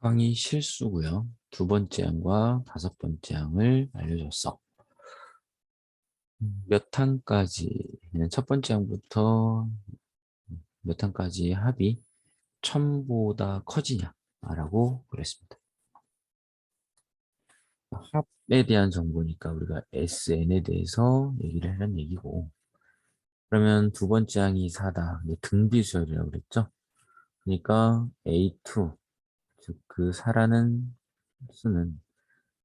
강의 실수고요. 두 번째 항과 다섯 번째 항을 알려줬어. 음, 몇 항까지, 첫 번째 항부터 몇 항까지 합이 1000보다 커지냐라고 그랬습니다. 합에 대한 정보니까 우리가 SN에 대해서 얘기를 하는 얘기고 그러면 두 번째 항이 4다. 등비수열이라고 그랬죠. 그러니까 A2 즉 그 사라는 수는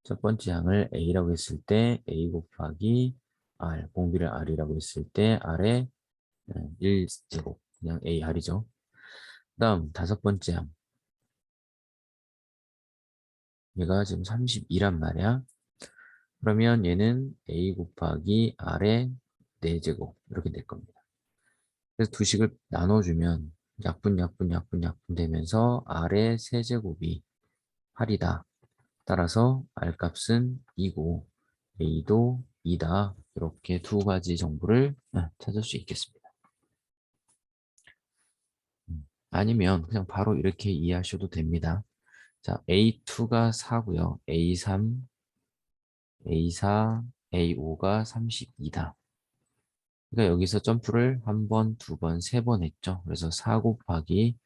첫 번째 항을 A라고 했을 때 A 곱하기 R, 공비를 R이라고 했을 때 R의 1제곱, 그냥 AR이죠. 그 다음 다섯 번째 항 얘가 지금 32란 말이야. 그러면 얘는 A 곱하기 R의 4제곱 이렇게 될 겁니다. 그래서 두 식을 나눠주면 약분 약분 약분 약분 되면서 R의 세제곱이 8이다. 따라서 R 값은 2고 A도 2다. 이렇게 두 가지 정보를 아, 찾을 수 있겠습니다. 음, 아니면 그냥 바로 이렇게 이해하셔도 됩니다. 자, A2가 4고요. A3, A4, A5가 32다. 그러니까 여기서 점프를 한 번, 두 번, 세 번 했죠. 그래서 4 곱하기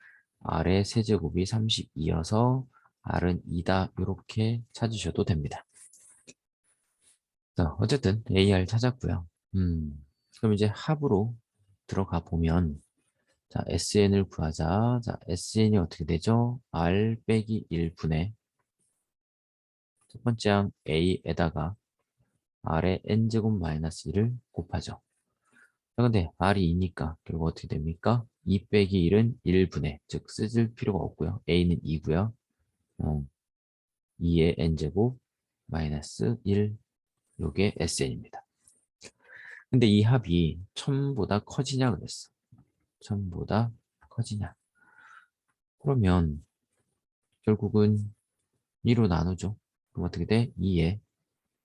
R의 세제곱이 32여서 R은 2다. 이렇게 찾으셔도 됩니다. 자, 어쨌든 AR 찾았고요. 음, 그럼 이제 합으로 들어가 보면 자, SN을 구하자. 자, SN이 어떻게 되죠? R 빼기 1분의 첫 번째 항 A에다가 R의 N제곱 마이너스 1을 곱하죠. 근데 R이 2니까 결국 어떻게 됩니까? 2 빼기 1은 1분의 즉 쓰질 필요가 없고요. A는 2고요. 어, 2의 n제곱 마이너스 1 요게 SN입니다. 근데 이 합이 1000보다 커지냐 그랬어. 1000보다 커지냐. 그러면 결국은 2로 나누죠. 그럼 어떻게 돼? 2의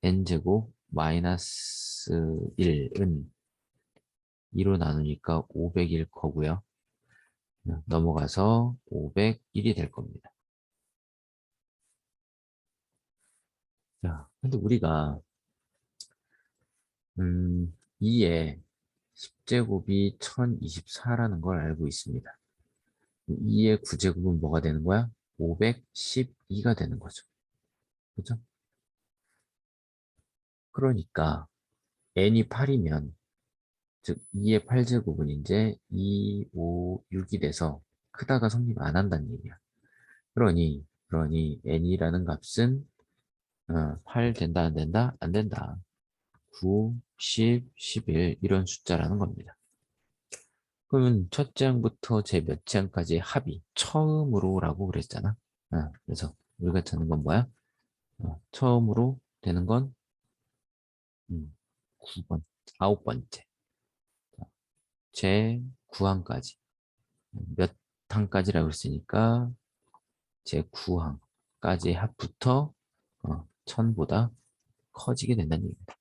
n제곱 마이너스 1은 2로 나누니까 500일 거고요. 넘어가서 501이 될 겁니다. 자, 근데 우리가 음, 2에 10제곱이 1024라는 걸 알고 있습니다. 2의 9제곱은 뭐가 되는 거야? 512가 되는 거죠. 그죠? 그러니까 n이 8이면 즉 2의 8제곱은 이제 2, 5, 6이 돼서 크다가 성립 안 한다는 얘기야. 그러니 그러니 n이라는 값은 어, 8 된다 안 된다? 안 된다. 9, 10, 11 이런 숫자라는 겁니다. 그러면 첫째 항부터 제 몇째 항까지 합이 처음으로 라고 그랬잖아. 어, 그래서 우리가 찾는 건 뭐야? 어, 처음으로 되는 건 음, 9번, 아홉 번째. 제 9항까지. 몇 항까지라고 했으니까 제 9항까지의 합부터 어, 1000보다 커지게 된다는 얘기입니다.